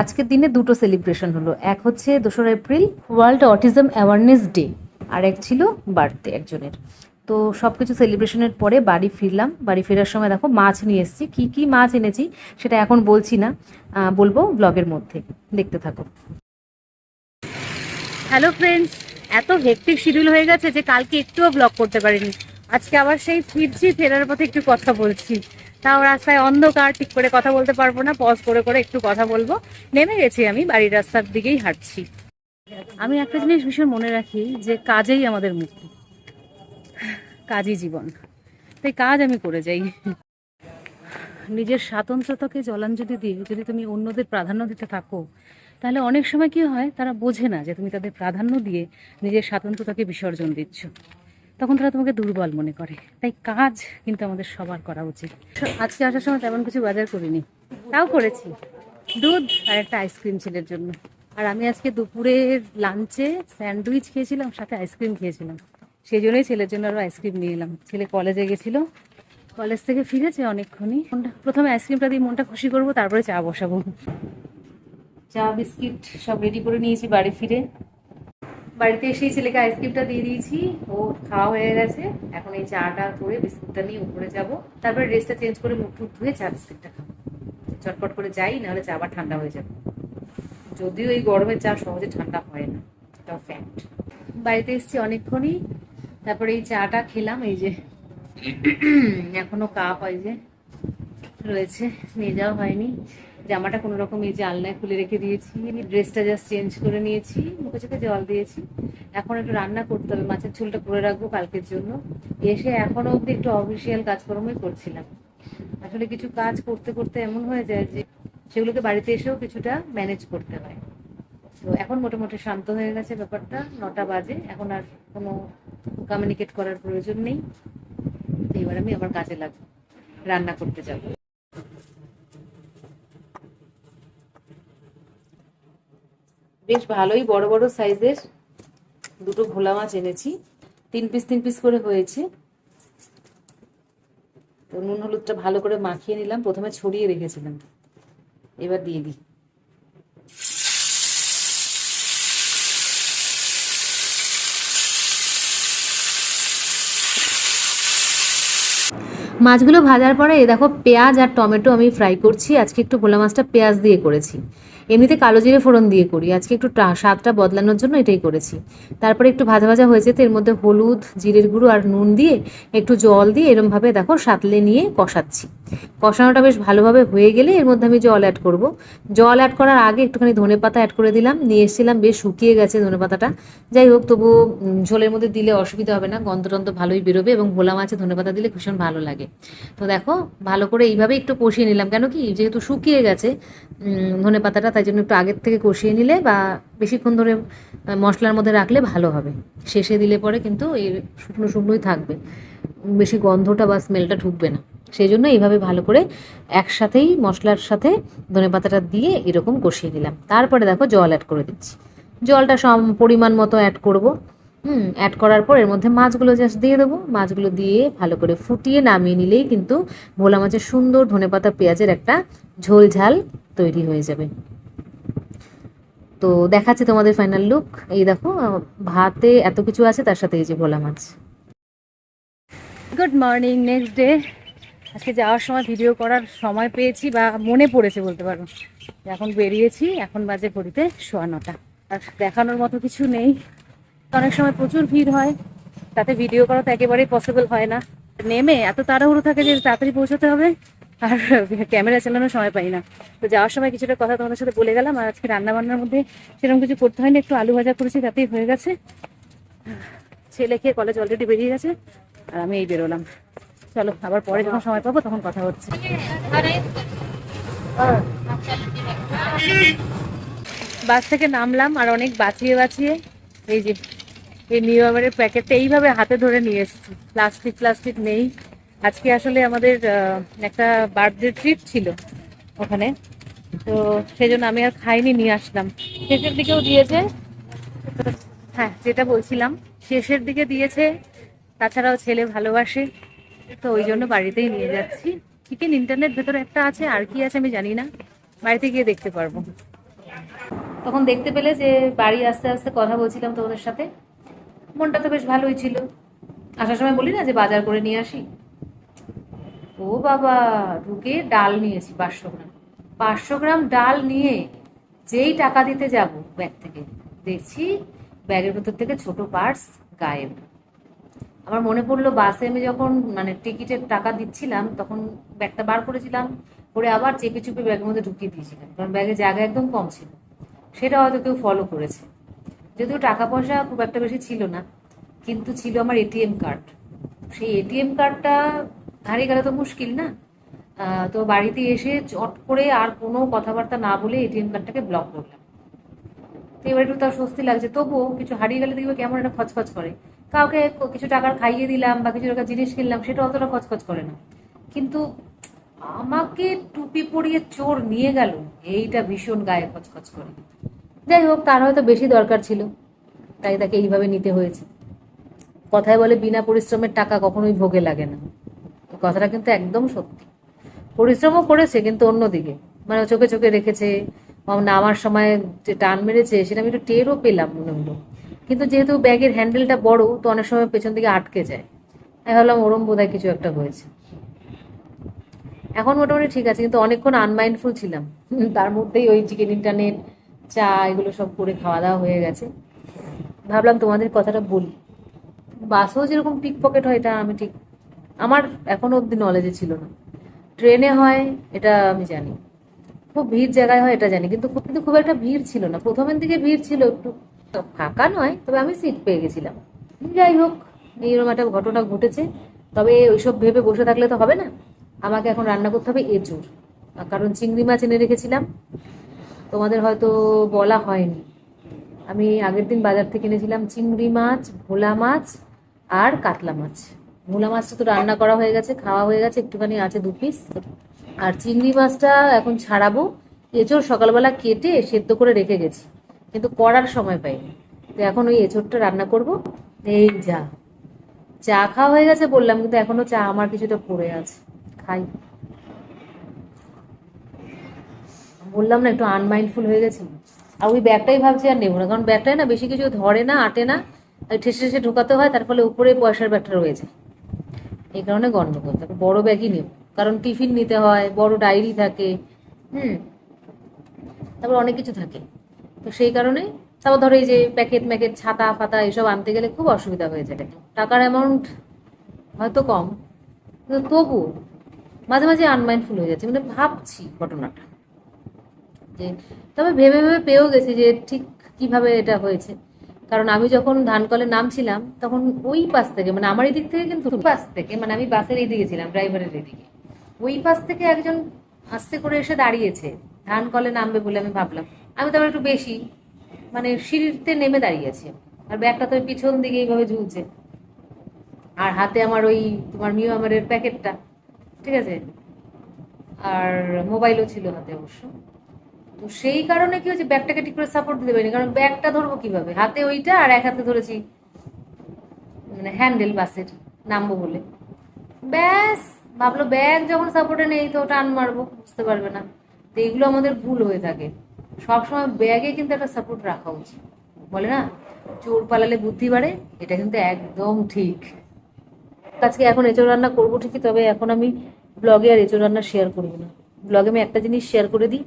আজকের দিনে দুটো সেলিব্রেশন হলো। এক হচ্ছে দোসরা April world autism awareness day আর এক ছিল বার্থডে একজনের। তো সব কিছু সেলিব্রেশনের পরে বাড়ি ফিরলাম। বাড়ি ফেরার সময় দেখো মাছ নিয়ে এসেছি। কী কী মাছ এনেছি সেটা এখন বলছি না বলব ব্লগের মধ্যে। দেখতে থাকো। হ্যালো ফ্রেন্ডস এত হেকটিক শিডিউল হয়ে গেছে যে কালকে একটুও ব্লগ করতে পারিনি। আজকে আবার সেই ফিরছি, ফেরার পথে একটু কথা বলছি। তাও রাস্তায় অন্ধকার, ঠিক করে কথা বলতে পারব না পজ করে করে একটু কথা বলব। নেমে গেছি আমি, বাড়ির রাস্তার দিকেই হাঁটছি। আমি একটা জিনিস ভীষণ মনে রাখি যে কাজেই আমাদের মুক্তি। কাজই জীবন। তাই কাজ আমি করে যাই। নিজের স্বাতন্ত্রতাকে জলাঞ্জলি দিয়ে যদি তুমি অন্যদের প্রাধান্য দিতে থাকো, তাহলে অনেক সময় কি হয়, তারা বোঝে না যে তুমি তাদের প্রাধান্য দিয়ে নিজের স্বাতন্ত্রতাকে বিসর্জন দিচ্ছ। তখন তারা তোমাকে দুর্বল মনে করে। তাই কাজ কিন্তু আমাদের সবার করা উচিত। আজকে আসার সময় তেমন কিছু বাজার করিনি। তাও করেছি। দুধ আর একটা আইসক্রিম ছেলের জন্য। আর আমি আজকে দুপুরের লাঞ্চে স্যান্ডউইচ খেয়েছিলাম, সাথে আইসক্রিম খেয়েছিলাম। সেই জন্যই ছেলের জন্য আরও আইসক্রিম নিয়ে এলাম। ছেলে কলেজে গেছিল। কলেজ থেকে ফিরেছে অনেকক্ষণই। প্রথমে আইসক্রিমটা দিয়ে মনটা খুশি করব, তারপরে চা বসাবো। চা, বিস্কিট সব রেডি করে নিয়েছি বাড়ি ফিরে। বাড়িতে এসেই ছেলেকে আইসক্রিমটা দিয়ে দিয়েছি। ও খাওয়া হয়ে গেছে। এখন এই চাটা করে বিস্কুটটা নিয়ে উপরে যাব। তারপরে ড্রেসটা চেঞ্জ করে মুখ টুক ধুয়ে চা, বিস্কিটটা খাব। চটপট করে যাই, নাহলে চা আবার ঠান্ডা হয়ে যাবে। যদিও এই গরমের চা সহজে ঠান্ডা হয় না। এটাও ফ্যাক্ট বাড়িতে এসেছি অনেকক্ষণই। তারপরে এই চাটা খেলাম, এই যে এখনও কাপ হয় যে রয়েছে। নিয়ে যাওয়া হয়নি। জামাটা কোনো রকম এই যে আলনায় খুলে রেখে দিয়েছি ড্রেসটা জাস্ট চেঞ্জ করে নিয়েছি, মুখে চোখে জল দিয়েছি। এখন একটু রান্না করতে হবে, মাছের ঝোলটা করে রাখব কালকের জন্য। এসে এখনও অবধি একটু অফিসিয়াল কাজকর্মই করছিলাম। আসলে কিছু কাজ করতে করতে এমন হয়ে যায় যে সেগুলোকে বাড়িতে এসেও কিছুটা ম্যানেজ করতে হয়। তো এখন মোটামুটি শান্ত হয়ে গেছে ব্যাপারটা, নটা বাজে, এখন আর কোনো কমিউনিকেট করার প্রয়োজন নেই। এবার আমি আমার কাজে লাগবো, রান্না করতে যাব। বেশ ভালোই বড় বড় সাইজের দুটো ভোলা মাছ এনেছি। তিন পিস তিন পিস করে হয়েছে। তো নুন হলুদটা ভালো করে মাখিয়ে নিলাম। প্রথমে ছড়িয়ে রেখেছিলাম। এবার দিয়ে দিই। মাছগুলো ভাজার পরে এই দেখো পেঁয়াজ আর টমেটো আমি ফ্রাই করছি। আজকে একটু ভোলা মাছটা পেঁয়াজ দিয়ে করেছি। এমনিতে কালো জিরে ফোড়ন দিয়ে করি। আজকে একটু স্বাদটা বদলানোর জন্য এটাই করেছি। তারপরে একটু ভাজা ভাজা হয়েছে তো এর মধ্যে হলুদ, জিরের গুঁড়ো আর নুন দিয়ে একটু জল দিয়ে এরমভাবে দেখো সাতলে নিয়ে কষাচ্ছি। কষানোটা বেশ ভালোভাবে হয়ে গেলে এর মধ্যে আমি জল অ্যাড করব। জল অ্যাড করার আগে একটুখানি ধনে পাতা অ্যাড করে দিলাম। নিয়ে এসেছিলাম, বেশ শুকিয়ে গেছে ধনে পাতাটা। যাই হোক, তবু ঝোলের মধ্যে দিলে অসুবিধা হবে না। গন্ধ টন্ধ ভালোই বেরোবে এবং ভোলা মাছে ধনে পাতা দিলে ভীষণ ভালো লাগে। তো দেখো, ভালো করে এইভাবে একটু কষিয়ে নিলাম। কেন কি? যেহেতু শুকিয়ে গেছে ধনে পাতাটা তাই জন্য একটু আগের থেকে কষিয়ে নিলে বা বেশিক্ষণ ধরে মশলার মধ্যে রাখলে ভালো হবে। শেষে দিলে পরে কিন্তু এই শুকনো শুকনোই থাকবে। বেশি গন্ধটা বা স্মেলটা ঢুকবে না। সেই জন্য এইভাবে ভালো করে একসাথেই মশলার সাথে ধনে পাতাটা দিয়ে এরকম কষিয়ে নিলাম। তারপরে দেখো জল অ্যাড করে দিচ্ছি। জলটা সম, পরিমাণ মতো অ্যাড করব। হুম অ্যাড করার পর এর মধ্যে মাছগুলো জাস্ট দিয়ে দেবো। মাছগুলো দিয়ে ভালো করে ফুটিয়ে নামিয়ে নিলেই কিন্তু ভোলা মাছের সুন্দর ধনেপাতা পেঁয়াজের একটা ঝোল ঝাল তৈরি হয়ে যাবে। তো দেখাচ্ছি তোমাদের ফাইনাল লুক এই দেখো, ভাতে এত কিছু আছে, তার সাথে এই যে ভোলা মাছ। গুড মর্নিং নেক্সট ডে আজকে যাওয়ার সময় ভিডিও করার সময় পেয়েছি বা মনে পড়েছে বলতে পারো। এখন বেরিয়েছি, এখন বাজে ঘড়িতে সোয়া নটা। আর দেখানোর মতো কিছু নেই। অনেক সময় প্রচুর ভিড় হয়, তাতে ভিডিও করা তো একেবারেই পসিবল হয় না। নেমে এত তাড়াহুড়ো থাকে যে তাড়াতাড়ি পৌঁছতে হবে। আর ক্যামেরা চালানোর সময় পাই না। তো যাওয়ার সময় কিছুটা কথা তোমাদের সাথে বলে গেলাম, আর আজকে রান্না বান্নার মধ্যে সেরকম কিছু করতে হয়নি, একটু আলু ভাজা করেছি, তাতেই হয়ে গেছে। ছেলে খেয়ে কলেজ অলরেডি বেরিয়ে গেছে, আর আমি এই বেরোলাম। চলো, আবার পরে যখন সময় পাবো তখন কথা হচ্ছে। বাস থেকে নামলাম, আর অনেক বাঁচিয়ে বাঁচিয়ে, এই যে, এই নিউ ইয়ারের প্যাকেটটা এইভাবে হাতে ধরে নিয়ে এসেছি। প্লাস্টিক প্লাস্টিক নেই। আজকে আসলে আমাদের একটা বার্থডে ট্রিপ ছিল ওখানে। তো সেই জন্য আমি আর খাইনি, নিয়ে আসলাম। শেষের দিকেও দিয়েছে। হ্যাঁ যেটা বলছিলাম, শেষের দিকে দিয়েছে। তাছাড়াও ছেলে ভালোবাসে। তো ওই জন্য বাড়িতেই নিয়ে যাচ্ছি। চিকেন ইন্টারনেট ভেতরে একটা আছে, আর কি আছে আমি জানি না। বাড়িতে গিয়ে দেখতে পারব। তখন দেখতে পেলে যে বাড়ি আস্তে আস্তে কথা বলছিলাম তোমাদের সাথে। মনটা তো বেশ ভালোই ছিল। আসার সময় বলি না যে বাজার করে নিয়ে আসি? ও বাবা, ঢুকে ডাল নিয়েছি, পাঁচশো গ্রাম। পাঁচশো গ্রাম ডাল নিয়ে যেই টাকা দিতে যাব ব্যাগ থেকে, দেখছি ব্যাগের ভেতর থেকে ছোট পার্স গায়েব। আমার মনে পড়ল বাসে আমি যখন মানে টিকিটের টাকা দিচ্ছিলাম, তখন ব্যাগটা বার করেছিলাম, করে আবার চেপে চুপে ব্যাগের মধ্যে ঢুকিয়ে দিয়েছিলাম, কারণ ব্যাগে জায়গা একদম কম ছিল। সেটা হয়তো কেউ ফলো করেছে। যদিও টাকা পয়সা খুব একটা বেশি ছিল না, কিন্তু ছিল আমার এটিএম কার্ড সেই এটিএম কার্ডটা হারিয়ে গেলে তো মুশকিল না? তো বাড়িতে এসে চট করে আর কোনো কথাবার্তা না বলে এটিএম কার্ডটাকে ব্লক করলাম। তো এবার একটু তার স্বস্তি লাগছে। তবুও কিছু হারিয়ে গেলে দেখবে কেমন একটা খচখচ করে। কাউকে কিছু টাকার খাইয়ে দিলাম বা কিছু টাকা জিনিস কিনলাম, সেটা অতটা খচখচ করে না। কিন্তু আমাকে টুপি পরিয়ে চোর নিয়ে গেল, এইটা ভীষণ গায়ে খচখচ করে। যাই হোক, তার হয়তো বেশি দরকার ছিল। তাই তাকে এইভাবে নিতে হয়েছে। কথায় বলে বিনা পরিশ্রমের টাকা কখনোই ভোগে লাগে না। কথাটা কিন্তু একদম সত্যি। পরিশ্রমও করেছে কিন্তু অন্যদিকে। মানে চোখে চোখে রেখেছে নামার সময় যে টান মেরেছে সেটা আমি একটু টেরও পেলাম মনে হলো। কিন্তু যেহেতু ব্যাগের হ্যান্ডেলটা বড়, তো অনেক সময় পেছন দিকে আটকে যায়। আমি ভাবলাম ওরম বোধহয় কিছু একটা হয়েছে। এখন মোটামুটি ঠিক আছে, কিন্তু অনেকক্ষণ আনমাইন্ডফুল ছিলাম। তার মধ্যেই ওই চিকেন ইন্টারনেট চা এগুলো সব করে খাওয়া দাওয়া হয়ে গেছে। ভাবলাম তোমাদের কথাটা বলি। বাসেও যেরকম পিক পকেট হয় এটা আমি ঠিক আমার এখনও অবধি নলেজে ছিল না। ট্রেনে হয়, এটা আমি জানি। খুব ভিড় জায়গায় হয়, এটা জানি। কিন্তু কিন্তু খুব একটা ভিড় ছিল না। প্রথমের দিকে ভিড় ছিল একটু। ফাঁকা নয়, তবে আমি সিট পেয়ে গেছিলাম। যাই হোক, এইরকম একটা ঘটনা ঘটেছে। তবে ওইসব ভেবে বসে থাকলে তো হবে না। আমাকে এখন রান্না করতে হবে এঁচুর কারণ চিংড়ি মাছ এনে রেখেছিলাম। তোমাদের হয়তো বলা হয়নি। আমি আগের দিন বাজার থেকে এনেছিলাম চিংড়ি মাছ, ভোলা মাছ আর কাতলা মাছ। ভোলা মাছটা তো রান্না করা হয়ে গেছে, খাওয়া হয়ে গেছে, একটুখানি আছে দু পিস আর চিংড়ি মাছটা এখন ছাড়াবো। এঁচোড় সকালবেলা কেটে সেদ্ধ করে রেখে গেছি, কিন্তু করার সময় পাইনি। তো এখন ওই এঁচোড়টা রান্না করব। এই যা। চা খাওয়া হয়ে গেছে বললাম, কিন্তু এখনও চা আমার কিছুটা পড়ে আছে। খাই। বললাম না, একটু আনমাইন্ডফুল হয়ে গেছি। আর ওই ব্যাগটাই ভাবছি আর নেব না, কারণ ব্যাগটাই না বেশি কিছু ধরে না, আটে না। ঠেসে ঠেসে ঢোকাতে হয়, তার ফলে উপরে পয়সার ব্যাগটা রয়েছে। এই কারণে গন্ডগোল থাকে। বড় ব্যাগই নেব কারণ টিফিন নিতে হয়, বড় ডায়েরি থাকে, হুম। তারপর অনেক কিছু থাকে। তো সেই কারণে, তারপর ধরো এই যে প্যাকেট ম্যাকেট, ছাতা, ফাতা, এসব আনতে গেলে খুব অসুবিধা হয়ে যায়। টাকার অ্যামাউন্ট হয়তো কম, কিন্তু তবু মাঝে মাঝে আনমাইন্ডফুল হয়ে যাচ্ছে। মানে ভাবছি ঘটনাটা। যে তবে ভেবে ভেবে পেয়েও গেছি যে ঠিক কীভাবে এটা হয়েছে। কারণ আমি যখন ধানকলে নামছিলাম তখন ওই পাশ থেকে মানে আমার এই দিক থেকে কিন্তু পাশ থেকে মানে আমি বাসের এই দিকে ছিলাম, ড্রাইভারের এদিকে। ওই পাশ থেকে একজন আস্তে করে এসে দাঁড়িয়েছে, ধানকলে নামবে বলে আমি ভাবলাম। আমি তো একটু বেশি মানে সিঁড়িতে নেমে দাঁড়িয়েছি। আর ব্যাগটা তো পিছন দিকে এইভাবে ঝুলছে। আর হাতে আমার ওই তোমার মিও আমারের প্যাকেটটা, ঠিক আছে? আর মোবাইলও ছিল হাতে অবশ্য। তো সেই কারণে কি হচ্ছে ব্যাগটাকে ঠিক করে সাপোর্ট দিতে পারিনি। কারণ ব্যাগটা ধরবো কীভাবে? হাতে ওইটা আর এক হাতে ধরেছি মানে হ্যান্ডেল বাসের নামবো বলে। ব্যাস, ভাবলো ব্যাগ যখন সাপোর্টে নেই তো টান মারবো, বুঝতে পারবে না। তো এইগুলো আমাদের ভুল হয়ে থাকে। সবসময় ব্যাগে কিন্তু একটা সাপোর্ট রাখা উচিত। বলে না, চোর পালালে বুদ্ধি বাড়ে, এটা কিন্তু একদম ঠিক। আজকে এখন এঁচড় রান্না করব ঠিকই, তবে এখন আমি ব্লগে আর এঁচড় রান্না শেয়ার করব না। ব্লগে আমি একটা জিনিস শেয়ার করে দিই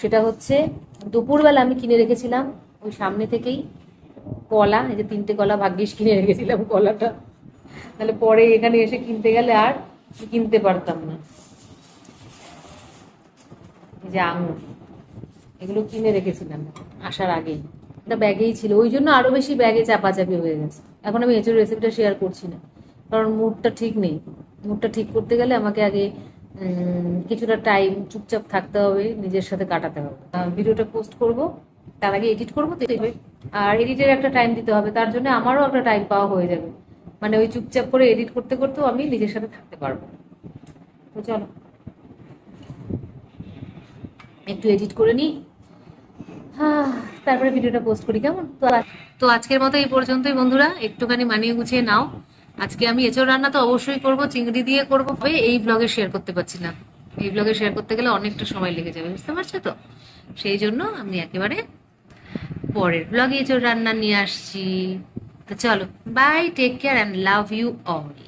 সেটা হচ্ছে দুপুরবেলা আমি কিনে রেখেছিলাম, ওই সামনে থেকেই কলা, এই যে তিনটে কলা ভাগ্যিস কিনে রেখেছিলাম কলাটা। তাহলে পরে এখানে এসে কিনতে গেলে আর কিনতে পারতাম না। এই যে আঙুর, এগুলো কিনে রেখেছিলাম আসার আগেই এটা ব্যাগেই ছিল, ওই জন্য আরও বেশি ব্যাগে চাপাচাপি হয়ে গেছে। এখন আমি এঁচুর রেসিপিটা শেয়ার করছি না, কারণ মুডটা ঠিক নেই। মুডটা ঠিক করতে গেলে আমাকে আগে কিছুটা টাইম চুপচাপ থাকতে হবে, নিজের সাথে কাটাতে হবে। ভিডিওটা পোস্ট করব, তার আগে এডিট করব আর এডিটের একটা টাইম দিতে হবে, তার জন্য আমারও একটা টাইম পাওয়া হয়ে যাবে। মানে ওই চুপচাপ করে এডিট করতে করতেও আমি নিজের সাথে থাকতে পারব। তো চলো। একটু এডিট করে নিই। তারপরে ভিডিওটা পোস্ট করি, কেমন? তো আজকের মতো এই পর্যন্তই বন্ধুরা, একটুখানি মানিয়ে গুছিয়ে নাও। আজকে আমি এঁচড় রান্না তো অবশ্যই করব, চিংড়ি দিয়ে করব তবে এই ব্লগে শেয়ার করতে পারছি না। এই ব্লগে শেয়ার করতে গেলে অনেকটা সময় লেগে যাবে, বুঝতে পারছ তো? সেই জন্য আমি একেবারে পরের ব্লগে চোর রান্না নিয়ে আসছি। তো চলো bye take care and love you all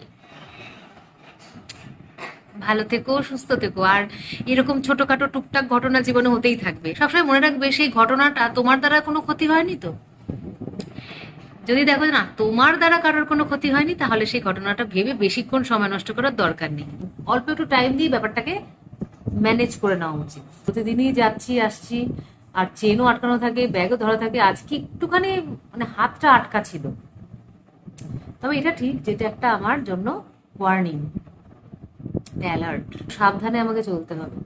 ভালো থেকো, সুস্থ থেকো। আর এরকম ছোটখাটো টুকটাক ঘটনা জীবনে হতেই থাকবে। সবসময় মনে রাখবে, সেই ঘটনাটা তোমার দ্বারা কোনো ক্ষতি হয়নি তো? যদি দেখো না, তোমার দ্বারা কারোর কোনো ক্ষতি হয়নি, তাহলে সেই ঘটনাটা ভেবে বেশিক্ষণ সময় নষ্ট করার দরকার নেই। অল্প একটু টাইম দিয়ে ব্যাপারটাকে ম্যানেজ করে নেওয়া উচিত। প্রতিদিনই যাচ্ছি, আসছি, আর চেনও আটকানো থাকে ব্যাগও ধরা থাকে। আজকে একটুখানি মানে হাতটা আটকা ছিল। তবে এটা ঠিক, যেটা একটা আমার জন্য ওয়ার্নিং অ্যালার্ট সাবধানে আমাকে চলতে হবে।